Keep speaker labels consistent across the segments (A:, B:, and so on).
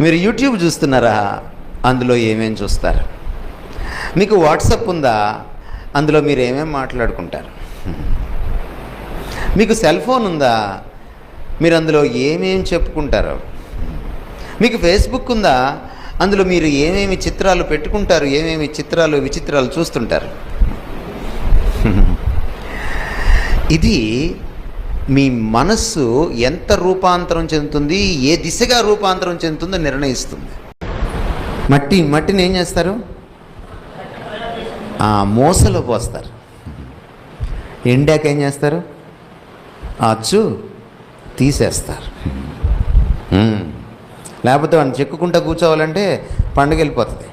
A: మీరు యూట్యూబ్ చూస్తున్నారా? అందులో ఏమేమి చూస్తారు? మీకు వాట్సప్ ఉందా? అందులో మీరు ఏమేమి మాట్లాడుకుంటారు? మీకు సెల్ ఫోన్ ఉందా? మీరు అందులో ఏమేం చెప్పుకుంటారు? మీకు ఫేస్బుక్ ఉందా? అందులో మీరు ఏమేమి చిత్రాలు పెట్టుకుంటారు? ఏమేమి చిత్రాలు విచిత్రాలు చూస్తుంటారు? ఇది మీ మనస్సు ఎంత రూపాంతరం చెందుతుంది ఏ దిశగా రూపాంతరం చెందుతుందో నిర్ణయిస్తుంది. మట్టి మట్టిని ఏం చేస్తారు? ఆ పోస్తారు ఎండాక ఏం చేస్తారు? ఆ అచ్చు తీసేస్తారు. లేకపోతే వాడిని చెక్కుకుంటా కూర్చోవాలంటే పండుగ వెళ్ళిపోతుంది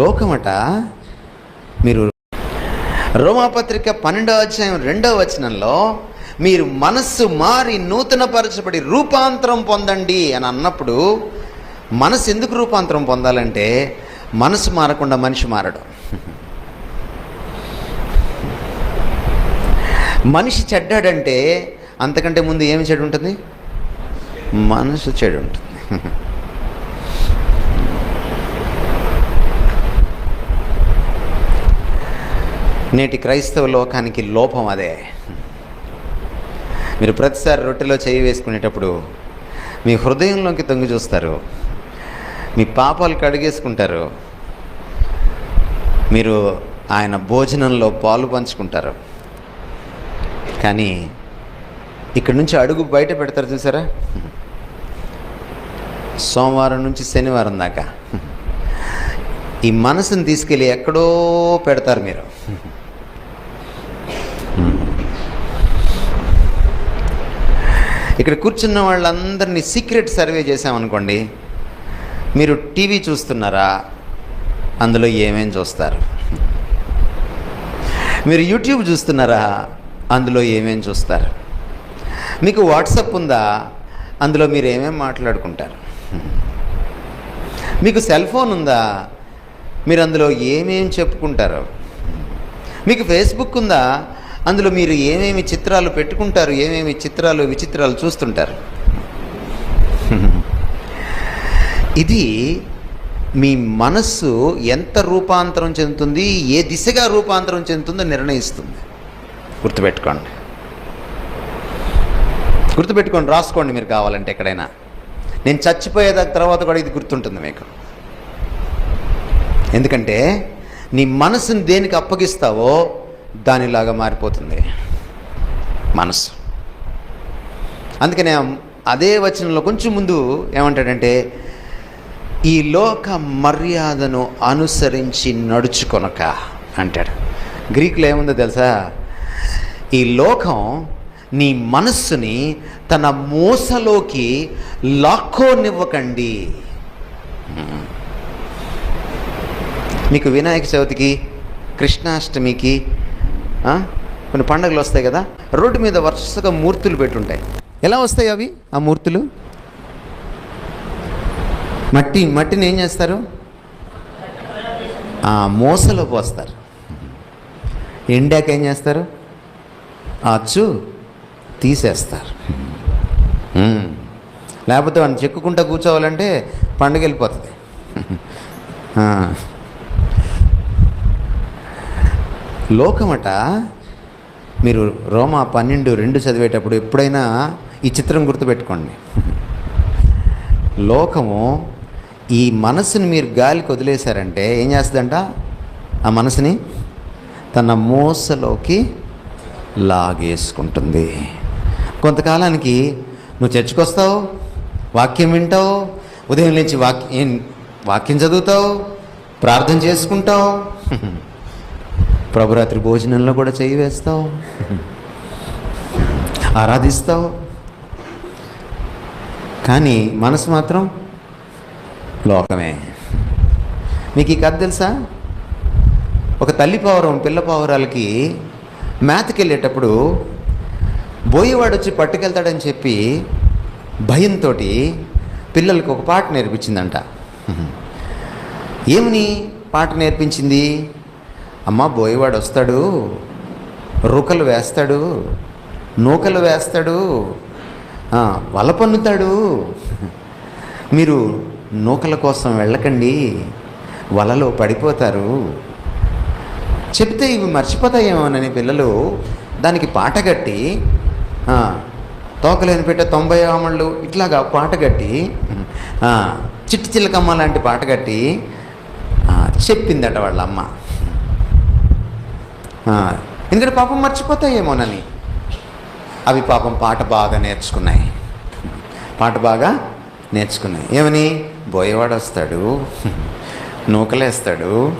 A: లోకమట మీరు రోమాపత్రిక పన్నెండవ అధ్యాయం రెండవ వచనంలో మీరు మనస్సు మారి నూతనపరచబడి రూపాంతరం పొందండి అని అన్నప్పుడు మనసు ఎందుకు రూపాంతరం పొందాలంటే మనసు మారకుండా మనిషి మారడం. మనిషి చెడ్డాడంటే అంతకంటే ముందు ఏమి చెడు ఉంటుంది? మనసు చెడు ఉంటుంది. నేటి క్రైస్తవ లోకానికి లోపం అదే. మీరు ప్రతిసారి రొట్టెలో చేయి వేసుకునేటప్పుడు మీ హృదయంలోకి తొంగి చూస్తారు. మీ పాపాలు కడిగేసుకుంటారు. మీరు ఆయన భోజనంలో పాలు పంచుకుంటారు. కానీ ఇక్కడ నుంచి అడుగు బయట పెడతారు చూసారా? సోమవారం నుంచి శనివారం దాకా. ఈ మనసును తీసుకెళ్ళి ఎక్కడో పెడతారు మీరు. ఇక్కడ కూర్చున్న వాళ్ళందరినీ సీక్రెట్ సర్వే చేసామనుకోండి మీరు టీవీ చూస్తున్నారా? అందులో ఏమేం చూస్తారు? మీరు యూట్యూబ్ చూస్తున్నారా? అందులో ఏమేం చూస్తారు? మీకు వాట్సప్ ఉందా? అందులో మీరు ఏమేం మాట్లాడుకుంటారు? మీకు సెల్ ఫోన్ ఉందా? మీరు అందులో ఏమేం చెప్పుకుంటారు? మీకు ఫేస్బుక్ ఉందా? అందులో మీరు ఏమేమి చిత్రాలు పెట్టుకుంటారు ఏమేమి చిత్రాలు విచిత్రాలు చూస్తుంటారు? ఇది మీ మనస్సు ఎంత రూపాంతరం చెందుతుంది ఏ దిశగా రూపాంతరం చెందుతుందో నిర్ణయిస్తుంది. గుర్తుపెట్టుకోండి. గుర్తుపెట్టుకోండి రాసుకోండి మీరు కావాలంటే ఎక్కడైనా. నేను చచ్చిపోయే తర్వాత కూడా ఇది గుర్తుంటుంది మీకు. ఎందుకంటే నీ మనసుని దేనికి అప్పగిస్తావో దానిలాగా మారిపోతుంది మనసు అందుకనే అదే వచనంలో కొంచెం ముందు ఏమంటాడంటే ఈ లోక మర్యాదను అనుసరించి నడుచుకొనక అంటాడు. గ్రీకులో ఏముందో తెలుసా? ఈ లోకం నీ మనస్సుని తన మూసలోకి లాక్కోనివ్వకండి. మీకు వినాయక చవితికి కృష్ణాష్టమికి కొన్ని పండుగలు వస్తాయి కదా రోడ్డు మీద వరుసగా మూర్తులు పెట్టుంటాయి. ఎలా వస్తాయి అవి ఆ మూర్తులు? మట్టి మట్టిని ఏం చేస్తారు? ఆ మోసలో పోస్తారు. ఎండాక ఏం చేస్తారు? ఆ అచ్చు తీసేస్తారు. లేకపోతే వాడిని చెక్కుకుంటా కూర్చోవాలంటే పండుగ వెళ్ళిపోతుంది ఆ. లోకమట మీరు రోమా పన్నెండు రెండు చదివేటప్పుడు ఎప్పుడైనా ఈ చిత్రం గుర్తుపెట్టుకోండి. లోకము ఈ మనసుని మీరు గాలికి వదిలేశారంటే ఏం చేస్తుందంట? ఆ మనసుని తన మోసలోకి లాగేసుకుంటుంది. కొంతకాలానికి నువ్వు చర్చకొస్తావు వాక్యం వింటావు ఉదయం నుంచి వాక్యం వాక్యం చదువుతావు ప్రార్థన చేసుకుంటావు. ప్రభురాత్రి భోజనంలో కూడా చేయి వేస్తావు. ఆరాధిస్తావు. కానీ మనసు మాత్రం లోకమే. మీకు ఈ కథ తెలుసా? ఒక తల్లి పావురం పిల్ల పావురాలకి మేతకి వెళ్ళేటప్పుడు బోయేవాడు వచ్చి పట్టుకెళ్తాడని చెప్పి భయంతో పిల్లలకు ఒక పాట నేర్పించిందంట. ఏమని పాట నేర్పించింది? అమ్మ బోయేవాడు వస్తాడు రుకలు వేస్తాడు నూకలు వేస్తాడు వల పన్నుతాడు. మీరు నూకల కోసం వెళ్ళకండి వలలో పడిపోతారు. చెప్తే ఇవి మర్చిపోతాయేమోనని పిల్లలు దానికి పాట కట్టి తోకలేని పెట్టే తొంభై ఆమళ్ళు ఇట్లాగా పాట కట్టి చిట్టి చిల్లకమ్మ లాంటి పాట కట్టి చెప్పిందట వాళ్ళ అమ్మ. ఎందుకంటే పాపం మర్చిపోతాయేమోనని అవి పాపం పాట బాగా నేర్చుకున్నాయి. పాట బాగా నేర్చుకున్నాయి. ఏమని? బోయేవాడు వస్తాడు నూకలేస్తాడు.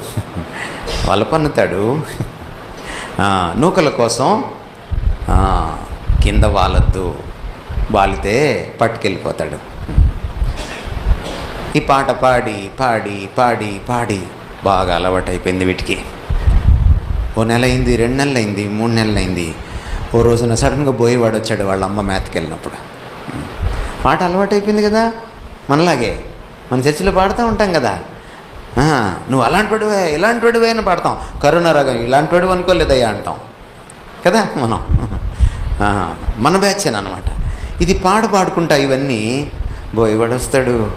A: వలపన్నుతాడు. నూకల కోసం కింద వాలద్దు. వాలితే పట్టుకెళ్ళిపోతాడు. ఈ పాట పాడి పాడి పాడి పాడి బాగా అలవాటైపోయింది వీటికి. ఓ నెల అయింది రెండు నెలలు అయింది మూడు నెలలు అయింది ఓ రోజున సడన్గా పోయేవాడు వచ్చాడు వాళ్ళ అమ్మ మేతకి వెళ్ళినప్పుడు పాట అలవాటైపోయింది కదా మనలాగే. మన చర్చిలో పాడుతూ ఉంటాం కదా. నువ్వు అలాంటి పడివే ఇలాంటి పడివే అని పాడతాం. కరోనా రాగం ఇలాంటి పడివి అనుకోలేదయ్యా అంటాం. కదా మనం. మన బ్యాచ్ని అనమాట ఇది పాడు పాడుకుంటా ఇవన్నీ. బోయవాడు వస్తాడు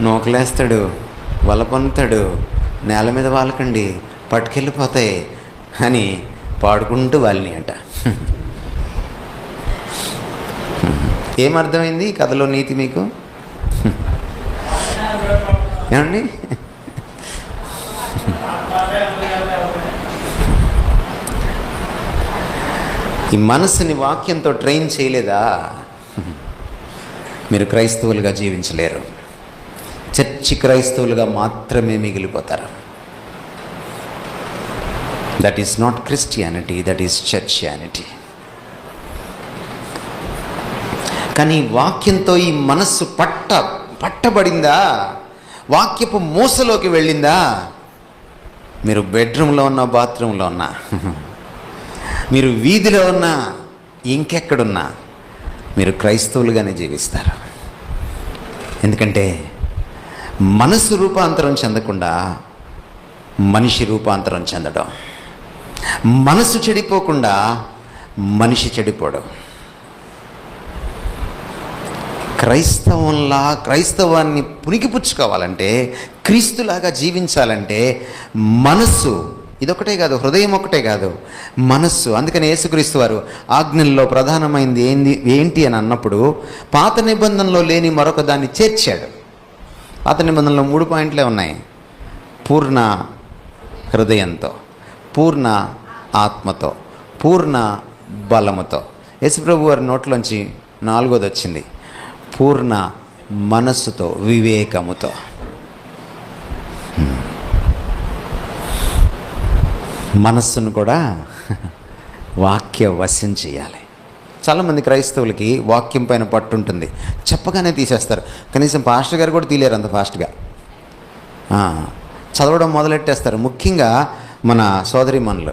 A: నూకలేస్తాడు వల పొందుతాడు నేల మీద వాలకండి పట్టుకెళ్ళిపోతాయి. అని పాడుకుంటూ వాళ్ళని అంట. ఏమర్థమైంది ఈ కథలో నీతి మీకు? ఏమండి? ఈ మనసుని వాక్యంతో ట్రైన్ చేయలేదా? మీరు క్రైస్తవులుగా జీవించలేరు. చర్చి క్రైస్తవులుగా మాత్రమే మిగిలిపోతారు. That is not Christianity that is churchianity కానీ వాక్యంతో ఈ మనస్సు పట్ట పట్టబడిందా? వాక్యపు మూసలోకి వెళ్ళిందా? మీరు బెడ్రూమ్లో ఉన్నా బాత్రూంలో ఉన్నా మీరు వీధిలో ఉన్నా ఇంకెక్కడున్నా మీరు క్రైస్తవులుగానే జీవిస్తారు. ఎందుకంటే మనసు రూపాంతరం చెందకుండా మనిషి రూపాంతరం చెందడం. మనసు చెడిపోకుండా మనిషి చెడిపోవడం క్రైస్తవంలా క్రైస్తవాన్ని పుణికిపుచ్చుకోవాలంటే క్రీస్తులాగా జీవించాలంటే మనస్సు ఇదొకటే కాదు హృదయం ఒకటే కాదు మనస్సు. అందుకని యేసుక్రీస్తు వారు ఆజ్ఞల్లో ప్రధానమైంది ఏంది ఏంటి అని అన్నప్పుడు పాత నిబంధనలో లేని మరొక దాన్ని చేర్చాడు. పాత నిబంధనలో మూడు పాయింట్లే ఉన్నాయి. పూర్ణ హృదయంతో. పూర్ణ ఆత్మతో పూర్ణ బలముతో. యశుప్రభు వారి నోట్లోంచి నాలుగోది వచ్చింది. పూర్ణ మనస్సుతో వివేకముతో. మనస్సును కూడా వాక్య వశం చేయాలి. చాలామంది క్రైస్తవులకి వాక్యం పైన పట్టు ఉంటుంది చెప్పగానే తీసేస్తారు. కనీసం పాస్టర్ గారు కూడా తీలేరు అంత ఫాస్ట్గా. చదవడం మొదలెట్టేస్తారు. ముఖ్యంగా మన సోదరి మనులు.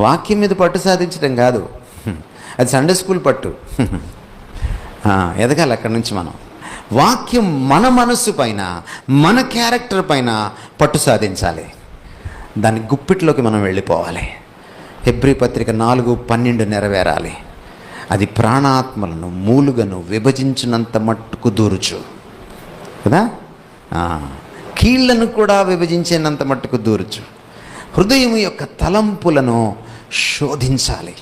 A: వాక్యం మీద పట్టు సాధించడం కాదు. అది సండే స్కూల్ పట్టు. ఎదగాలి అక్కడి నుంచి మనం. వాక్యం మన మనస్సు పైన మన క్యారెక్టర్ పైన పట్టు సాధించాలి. దాని గుప్పిట్లోకి మనం వెళ్ళిపోవాలి. హెబ్రి పత్రిక నాలుగు పన్నెండు నెరవేరాలి. అది ప్రాణాత్మలను మూలుగను విభజించినంత మట్టుకు దూరుచు. కదా? కీళ్ళను కూడా విభజించేనంత మట్టుకు దూరచు. హృదయం యొక్క తలంపులను శోధించాలి.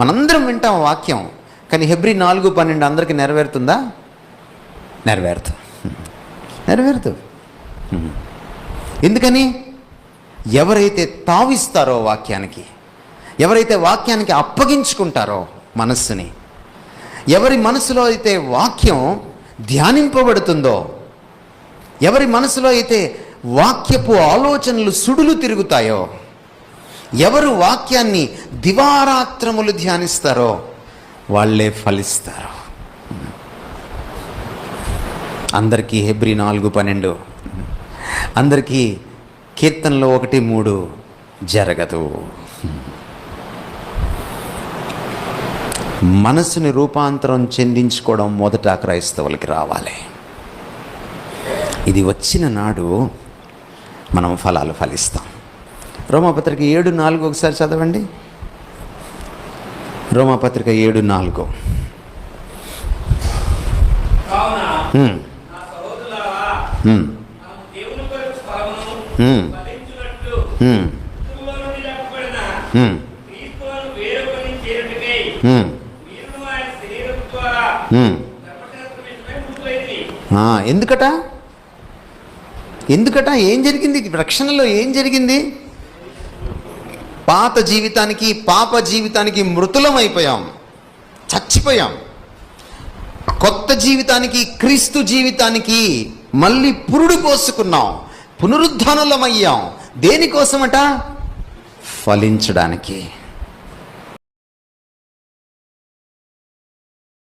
A: మనందరం వింటాం వాక్యం. కానీ హెబ్రి నాలుగు పన్నెండు అందరికీ నెరవేరుతుందా? నెరవేరుతు నెరవేరుతు ఎందుకని? ఎవరైతే తావిస్తారో వాక్యానికి ఎవరైతే వాక్యానికి అప్పగించుకుంటారో మనస్సుని ఎవరి మనసులో అయితే వాక్యం ధ్యానింపబడుతుందో ఎవరి మనసులో అయితే వాక్యపు ఆలోచనలు సుడులు తిరుగుతాయో ఎవరు వాక్యాన్ని దివారాత్రములు ధ్యానిస్తారో వాళ్ళే ఫలిస్తారు. అందరికీ హెబ్రి నాలుగు పన్నెండు. అందరికీ కీర్తనలో ఒకటి మూడు జరగదు. మనసుని రూపాంతరం చెందించుకోవడం మొదట క్రైస్తవులకి రావాలి. ఇది వచ్చిన నాడు మనం ఫలాలు ఫలిస్తాం. రోమపత్రిక ఏడు నాలుగు ఒకసారి చదవండి. రోమాపత్రిక ఏడు నాలుగు. ఎందుకట? ఎందుకట? ఏం జరిగింది? రక్షణలో ఏం జరిగింది? పాత జీవితానికి పాప జీవితానికి మృతులం అయిపోయాం. చచ్చిపోయాం. కొత్త జీవితానికి క్రీస్తు జీవితానికి మళ్ళీ పురుడు పోసుకున్నాం. పునరుద్ధానులమయ్యాం. దేనికోసమట? ఫలించడానికి.